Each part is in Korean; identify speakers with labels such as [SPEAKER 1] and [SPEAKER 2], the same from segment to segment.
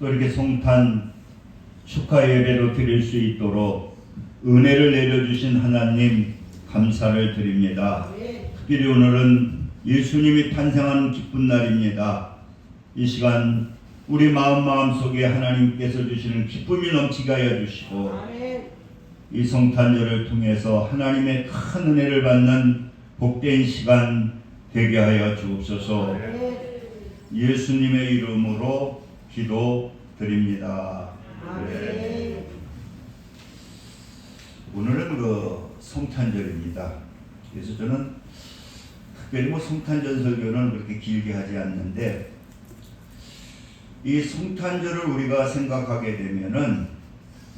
[SPEAKER 1] 또 이렇게 성탄 축하 예배로 드릴 수 있도록 은혜를 내려주신 하나님 감사를 드립니다. 특별히 오늘은 예수님이 탄생하는 기쁜 날입니다. 이 시간 우리 마음 마음 속에 하나님께서 주시는 기쁨이 넘치게 하여 주시고 이 성탄절을 통해서 하나님의 큰 은혜를 받는 복된 시간 되게 하여 주옵소서. 예수님의 이름으로 기도 드립니다. 네. 오늘은 그 성탄절입니다. 그래서 저는 특별히 뭐 성탄절 설교는 그렇게 길게 하지 않는데 이 성탄절을 우리가 생각하게 되면은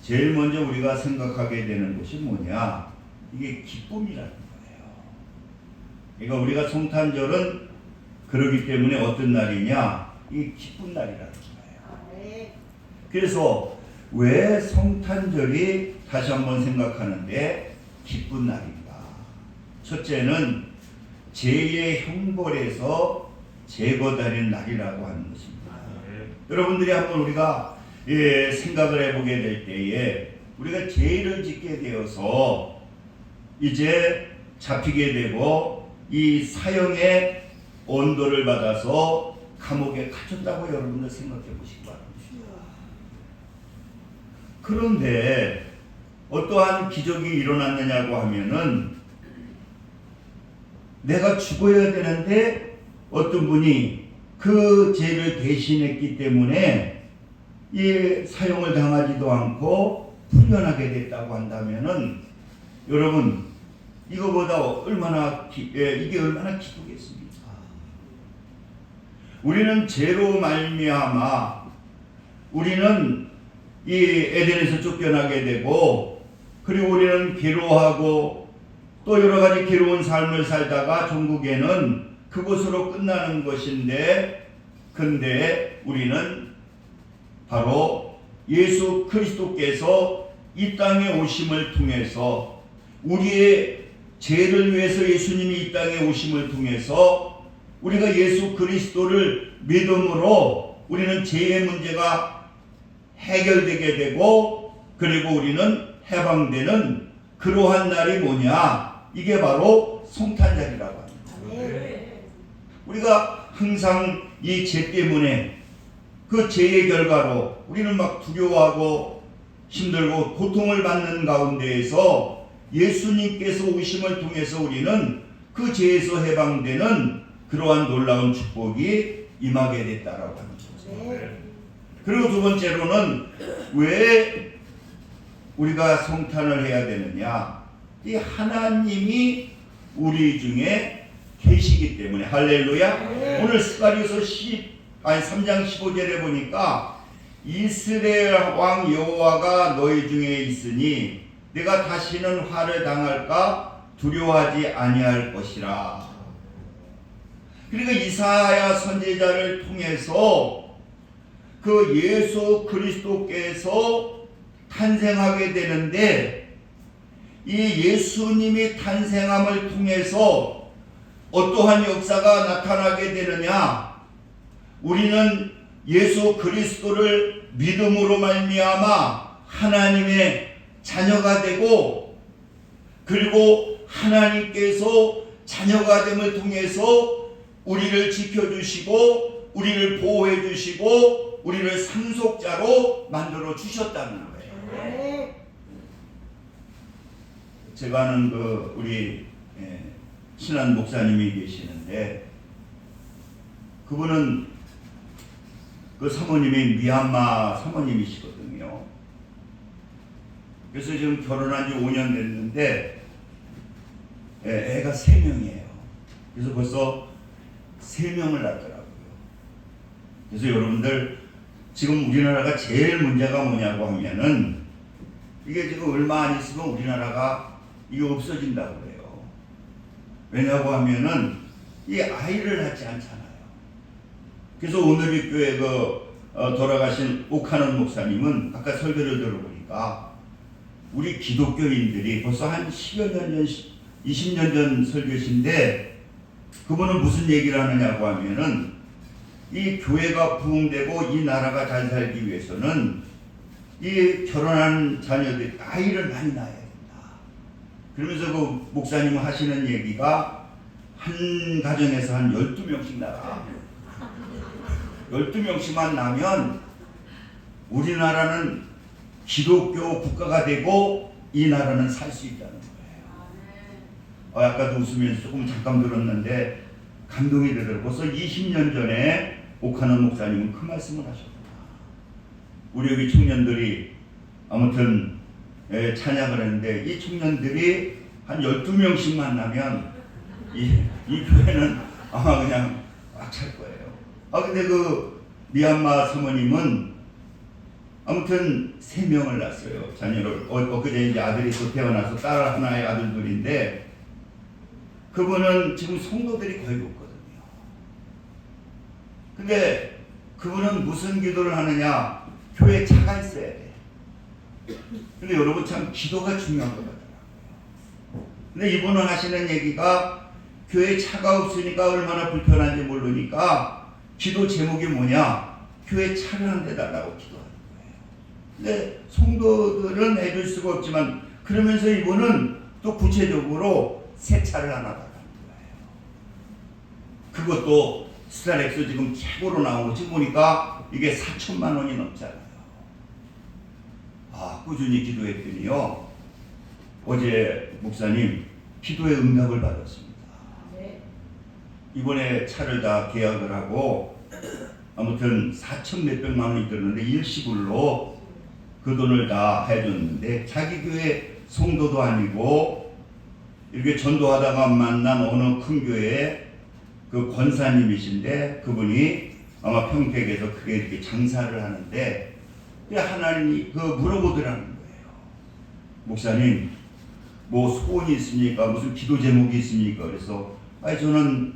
[SPEAKER 1] 제일 먼저 우리가 생각하게 되는 것이 뭐냐? 이게 기쁨이라는 거예요. 그러니까 우리가 성탄절은 그러기 때문에 어떤 날이냐? 이 기쁜 날이라는 거예요. 그래서 왜 성탄절이 다시 한번 생각하는데 기쁜 날인가? 첫째는 죄의 형벌에서 제거되는 날이라고 하는 것입니다. 여러분들이 한번 우리가 예, 생각을 해보게 될 때에 우리가 죄를 짓게 되어서 이제 잡히게 되고 이 사형의 온도를 받아서 감옥에 갇혔다고 여러분들 생각해 보시기 바랍니다. 그런데 어떠한 기적이 일어났느냐고 하면은 내가 죽어야 되는데 어떤 분이 그 죄를 대신했기 때문에 이 사용을 당하지도 않고 풀려나게 됐다고 한다면은 여러분 이거보다 얼마나 기, 예, 이게 얼마나 기쁘겠습니까? 우리는 죄로 말미암아 우리는 이 에덴에서 쫓겨나게 되고 그리고 우리는 괴로워하고 또 여러 가지 괴로운 삶을 살다가 종국에는 그곳으로 끝나는 것인데 근데 우리는 바로 예수 그리스도께서 이 땅에 오심을 통해서 우리의 죄를 위해서 예수님이 이 땅에 오심을 통해서 우리가 예수 그리스도를 믿음으로 우리는 죄의 문제가 해결되게 되고 그리고 우리는 해방되는 그러한 날이 뭐냐? 이게 바로 성탄절이라고 합니다. 우리가 항상 이 죄 때문에 그 죄의 결과로 우리는 막 두려워하고 힘들고 고통을 받는 가운데에서 예수님께서 오심을 통해서 우리는 그 죄에서 해방되는 그러한 놀라운 축복이 임하게 됐다라고 하는 거죠. 그리고 두 번째로는 왜 우리가 성탄을 해야 되느냐? 이 하나님이 우리 중에 계시기 때문에 할렐루야. 오늘 스가리서 10 아니 3장 15절에 보니까 이스라엘 왕 여호와가 너희 중에 있으니 내가 다시는 화를 당할까 두려워하지 아니할 것이라. 그러니까 이사야 선지자를 통해서 그 예수 그리스도께서 탄생하게 되는데 이 예수님이 탄생함을 통해서 어떠한 역사가 나타나게 되느냐? 우리는 예수 그리스도를 믿음으로 말미암아 하나님의 자녀가 되고 그리고 하나님께서 자녀가 됨을 통해서 우리를 지켜주시고 우리를 보호해 주시고 우리를 상속자로 만들어 주셨다는 거예요. 제가 아는 그 우리 예, 신한 목사님이 계시는데 그분은 그 사모님이 미얀마 사모님이시거든요. 그래서 지금 결혼한 지 5년 됐는데 예, 애가 3명이에요. 그래서 벌써 3명을 낳더라고요. 그래서 여러분들 지금 우리나라가 제일 문제가 뭐냐고 하면은 이게 지금 얼마 안 있으면 우리나라가 이게 없어진다고 그래요. 왜냐고 하면은 이 아이를 낳지 않잖아요. 그래서 오늘의 교회 그 어, 돌아가신 오카는 목사님은 아까 설교를 들어보니까 우리 기독교인들이 벌써 한 10여 년 전, 20년 전 설교신데 그분은 무슨 얘기를 하느냐고 하면은 이 교회가 부흥되고 이 나라가 잘 살기 위해서는 이 결혼한 자녀들 아이를 많이 낳아야 된다. 그러면서 그 목사님 하시는 얘기가 한 가정에서 한 12명씩 낳아. 12명씩만 나면 우리나라는 기독교 국가가 되고 이 나라는 살 수 있다는 거예요. 어, 아까도 웃으면서 조금 잠깐 들었는데 감동이 되더라고요. 벌써 20년 전에 옥하는 목사님은 그 말씀을 하셨구나. 우리 여기 청년들이 아무튼 예, 찬양을 했는데 이 청년들이 한 12명씩 만나면 이, 이 교회는 아마 그냥 꽉찰 거예요. 아 근데 그 미얀마 사모님은 아무튼 세 명을 낳았어요. 자녀를 어, 엊그제 이제 아들이 또 태어나서 딸 하나의 아들들인데 그분은 지금 성도들이 거의 없거든요. 근데 그분은 무슨 기도를 하느냐? 교회 차가 있어야 돼. 근데 여러분 참 기도가 중요한 것 같더라고요. 근데 이분은 하시는 얘기가 교회 차가 없으니까 얼마나 불편한지 모르니까 기도 제목이 뭐냐? 교회 차를 한 대 달라고 기도하는 거예요. 근데 성도들은 해줄 수가 없지만 그러면서 이분은 또 구체적으로 새 차를 하나 달라는 거예요. 그것도 스타렉스 지금 최고로 나온 거 지금 보니까 이게 4천만 원이 넘잖아요. 아 꾸준히 기도했더니요. 어제 목사님 기도의 응답을 받았습니다. 이번에 차를 다 계약을 하고 아무튼 4천 몇백만 원이 들었는데 일시불로 그 돈을 다 해줬는데 자기 교회 성도도 아니고 이렇게 전도하다가 만난 어느 큰 교회에 그 권사님이신데 그분이 아마 평택에서 크게 이렇게 장사를 하는데 그 하나님이 그 물어보더라는 거예요. 목사님 뭐 소원이 있습니까? 무슨 기도 제목이 있습니까? 그래서 아니 저는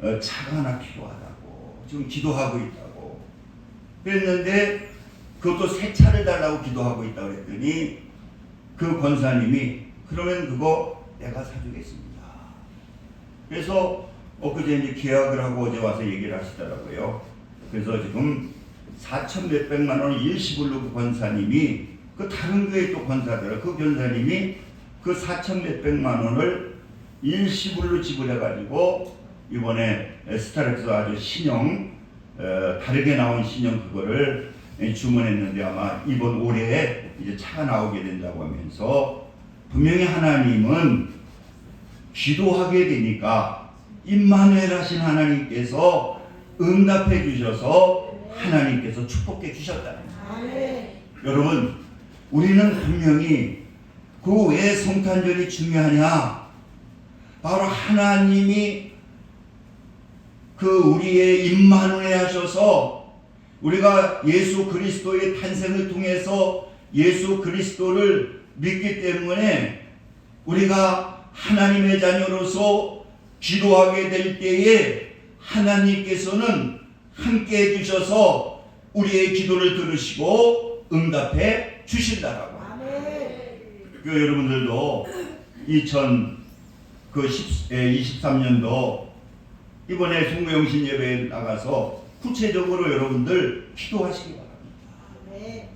[SPEAKER 1] 어, 차가 하나 필요하다고 지금 기도하고 있다고 그랬는데 그것도 새 차를 달라고 기도하고 있다고 그랬더니 그 권사님이 그러면 그거 내가 사주겠습니다. 그래서 엊그제 이제 계약을 하고 어제 와서 얘기를 하시더라고요. 그래서 지금 4천 몇백만 원 일시불로 그 권사님이 그 다른 교회 또 권사들 그 권사님이 그 4천 몇백만 원을 일시불로 지불해가지고 이번에 스타렉스 아주 신형 어, 다르게 나온 신형 그거를 주문했는데 아마 이번 올해에 이제 차가 나오게 된다고 하면서 분명히 하나님은 기도하게 되니까 임마누엘 하신 하나님께서 응답해 주셔서 하나님께서 축복해 주셨다는 거예요. 여러분 우리는 분명히 그 왜 성탄절이 중요하냐? 바로 하나님이 그 우리의 임마누엘 하셔서 우리가 예수 그리스도의 탄생을 통해서 예수 그리스도를 믿기 때문에 우리가 하나님의 자녀로서 기도하게 될 때에 하나님께서는 함께 해주셔서 우리의 기도를 들으시고 응답해 주신다라고. 그 여러분들도 2000그 23년도 이번에 송구영신 예배에 나가서 구체적으로 여러분들 기도하시기 바랍니다.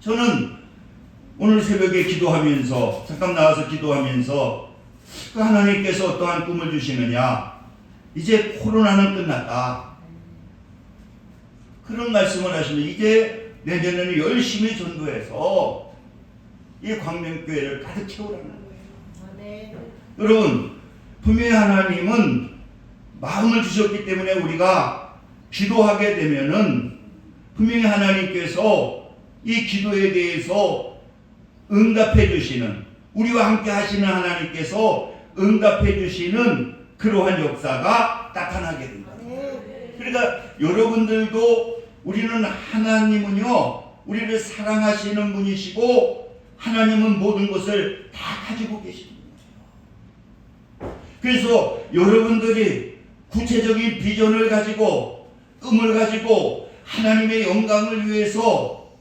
[SPEAKER 1] 저는 오늘 새벽에 기도하면서 잠깐 나와서 기도하면서 그 하나님께서 어떠한 꿈을 주시느냐? 이제 코로나는 끝났다. 그런 말씀을 하시면 이제 내년에는 열심히 전도해서 이 광명교회를 가득 채우라는 거예요. 여러분 분명히 하나님은 마음을 주셨기 때문에 우리가 기도하게 되면은 분명히 하나님께서 이 기도에 대해서 응답해 주시는 우리와 함께 하시는 하나님께서 응답해 주시는 그러한 역사가 나타나게 된다. 그러니까 여러분들도 우리는 하나님은요 우리를 사랑하시는 분이시고 하나님은 모든 것을 다 가지고 계십니다. 그래서 여러분들이 구체적인 비전을 가지고 꿈을 가지고 하나님의 영광을 위해서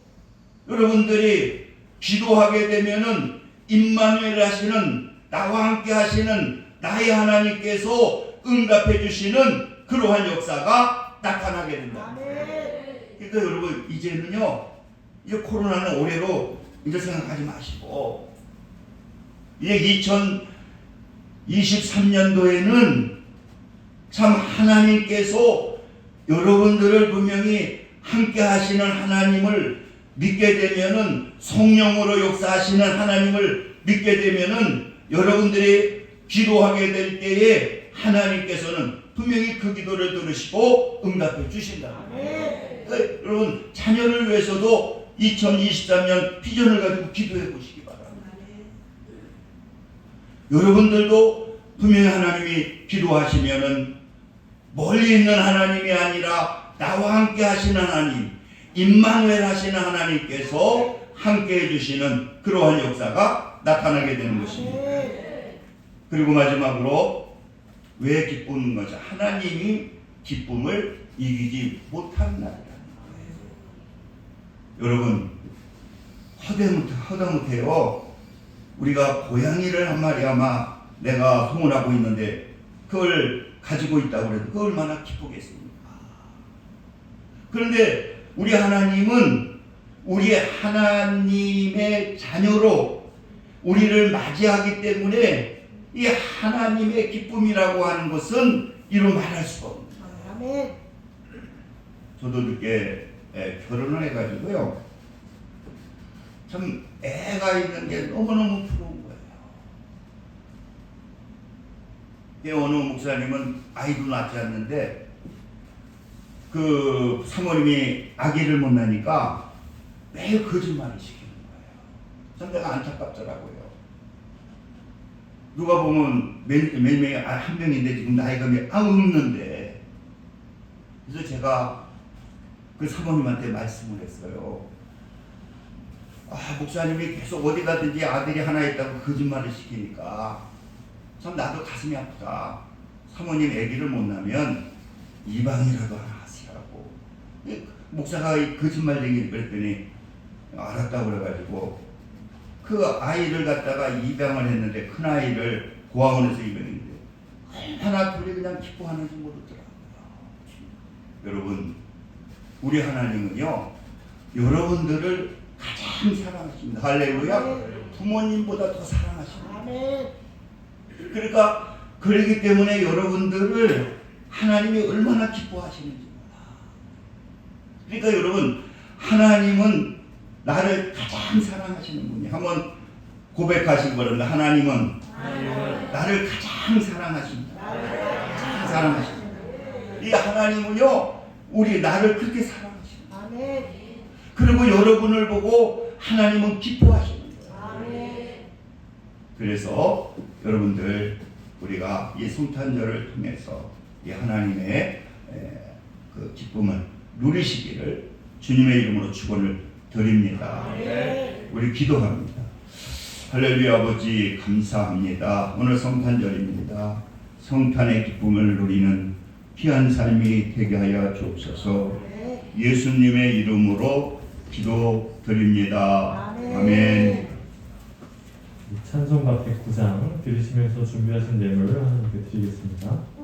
[SPEAKER 1] 여러분들이 기도하게 되면은 임마누엘 하시는 나와 함께 하시는 나의 하나님께서 응답해 주시는 그러한 역사가 나타나게 된다. 그러니까 여러분 이제는요 이 코로나는 올해로 이제 생각하지 마시고 이제 2023년도에는 참 하나님께서 여러분들을 분명히 함께 하시는 하나님을 믿게 되면은 성령으로 역사하시는 하나님을 믿게 되면은 여러분들이 기도하게 될 때에 하나님께서는 분명히 그 기도를 들으시고 응답해 주신다. 그러니까 여러분 자녀를 위해서도 2023년 비전을 가지고 기도해 보시기 바랍니다. 여러분들도 분명히 하나님이 기도하시면은 멀리 있는 하나님이 아니라 나와 함께 하시는 하나님, 임마누엘 하시는 하나님께서 함께 해주시는 그러한 역사가 나타나게 되는 것입니다. 그리고 마지막으로 왜 기쁘는 거죠? 하나님이 기쁨을 이기지 날이라는 거예요. 여러분 허대못 허다못해요. 우리가 고양이를 한 마리 아마 내가 소원하고 있는데 그걸 가지고 있다고 해도 그 얼마나 기쁘겠습니까? 그런데 우리 하나님은 우리 하나님의 자녀로 우리를 맞이하기 때문에 이 하나님의 기쁨이라고 하는 것은 이루 말할 수가 없습니다. 저도 늦게 예, 결혼을 해가지고요. 참 애가 있는 게 너무너무 부러운 거예요. 예, 어느 목사님은 아이도 낳지 않는데 그 사모님이 아기를 못 낳으니까 매일 거짓말을 시키는 거예요. 참 내가 안타깝더라고요. 누가 보면 몇, 몇 명이 아, 한 명인데 지금 나이가 몇, 아, 없는데. 그래서 제가 그 사모님한테 말씀을 했어요. 아, 목사님이 계속 어디 가든지 아들이 하나 있다고 거짓말을 시키니까 참 나도 가슴이 아프다. 사모님 아기를 못 낳으면 이방이라도 하나 목사가 이 거짓말쟁이 그랬더니 알았다고 그래가지고 그 아이를 갖다가 입양을 했는데 큰 아이를 고아원에서 입양했는데 얼마나 둘이 그냥 기뻐하는지 모르더라고요. 여러분, 우리 하나님은요, 여러분들을 가장 사랑하십니다. 할렐루야. 부모님보다 더 사랑하십니다. 그러니까 그러기 때문에 여러분들을 하나님이 얼마나 기뻐하시는지. 그러니까 여러분 하나님은 나를 가장 사랑하시는 분이 한번 고백하시기 바랍니다. 하나님은 나를 가장 사랑하십니다. 가장 사랑하십니다. 이 하나님은요 우리 나를 그렇게 사랑하십니다. 그리고 여러분을 보고 하나님은.
[SPEAKER 2] 아멘.
[SPEAKER 1] 그래서 여러분들 우리가 이 성탄절을 통해서 이 하나님의 에, 그 기쁨을 누리시기를 주님의 이름으로 축원을 드립니다.
[SPEAKER 2] 아멘.
[SPEAKER 1] 우리 기도합니다. 할렐루야 아버지 감사합니다. 오늘 성탄절입니다. 성탄의 기쁨을 누리는 귀한 삶이 되게 하여 주옵소서.
[SPEAKER 2] 아멘.
[SPEAKER 1] 예수님의 이름으로 기도드립니다. 아멘.
[SPEAKER 3] 찬송가 109장 들으시면서 준비하신 예물을 하나님께 드리겠습니다.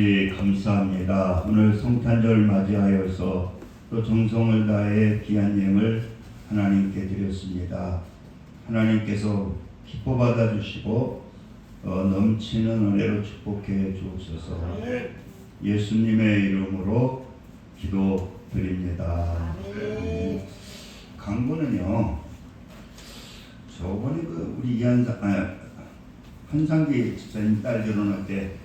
[SPEAKER 1] 아버지 감사합니다. 오늘 성탄절 맞이하여서 또 정성을 다해 귀한 예물 하나님께 드렸습니다. 하나님께서 기뻐 받아주시고 어, 넘치는 은혜로 축복해 주옵소서. 예수님의 이름으로 기도드립니다. 네. 강구는요. 저번에 그 우리 이한상 아, 한상기 집사님 딸 결혼할 때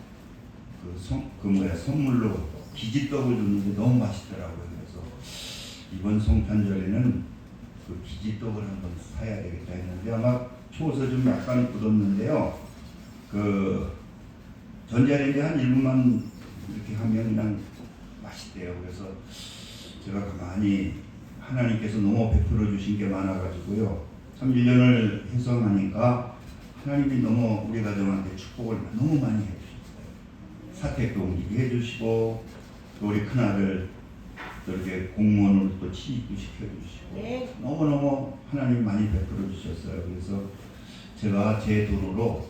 [SPEAKER 1] 그그 뭐야 선물로 기지떡을 줬는데 너무 맛있더라고요. 그래서 이번 성탄절에는 그 기지떡을 한번 사야 되겠다 했는데 아마 추워서 좀 약간 굳었는데요. 그 전자레인지 한 1분만 이렇게 하면 그냥 맛있대요. 그래서 제가 가만히 하나님께서 너무 베풀어 주신 게 많아가지고요. 참 1년을 해성하니까 하나님이 너무 우리 가정한테 축복을 너무 많이 해주셨어요. 사택도 옮기게 해주시고 또 우리 큰아들 또 이렇게 공무원으로 또 취직도 시켜주시고
[SPEAKER 2] 네.
[SPEAKER 1] 너무너무 하나님 많이 베풀어 주셨어요. 그래서 제가 제 돈으로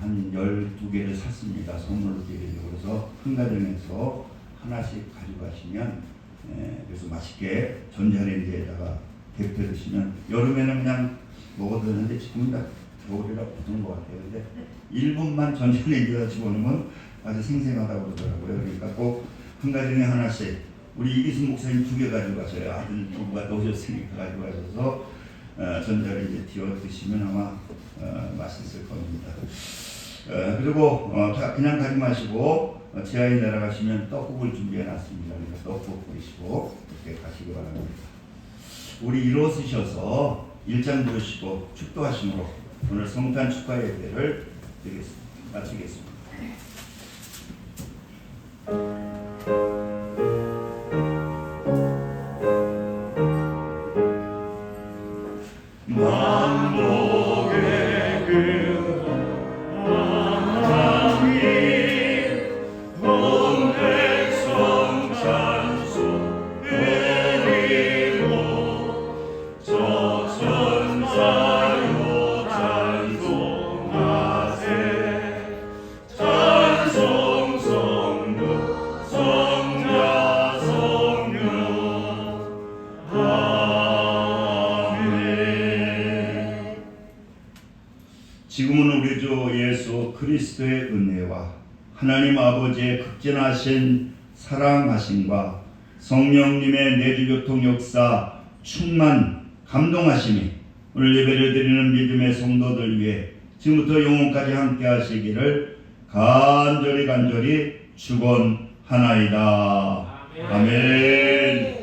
[SPEAKER 1] 한 12개를 샀습니다. 선물로 드리려고. 그래서 큰 가정에서 하나씩 가져가시면, 예, 그래서 맛있게 전자레인지에다가 데펴 드시면, 여름에는 그냥 먹어도 되는데 지금은 다 겨울이라 굳은 것 같아요. 근데 1분만 전자레인지에다 집어넣으면 아주 생생하다고 그러더라고요. 그러니까 꼭 한 가정에 하나씩, 우리 이기순 목사님 두 개 가져가셔요. 아들 부부가 또 오셨으니까 가져가셔서 어, 전자레인지에 띄워 드시면 아마 어, 맛있을 겁니다. 어, 그리고 어, 다 그냥 가지 마시고 어, 지하에 내려가시면 떡국을 준비해 놨습니다. 그래서 떡국 드시고 그렇게 가시기 바랍니다. 우리 일어서셔서 일장 부르시고 축도하심으로 오늘 성탄 축하 예배를. 마치겠습니다. 지금 하나님 아버지의 극진하신 사랑하심과 성령님의 내주교통 역사 충만 감동하심이 오늘 예배를 드리는 믿음의 성도들 위해 지금부터 영원까지 함께 하시기를 간절히 간절히 축원하나이다. 아멘.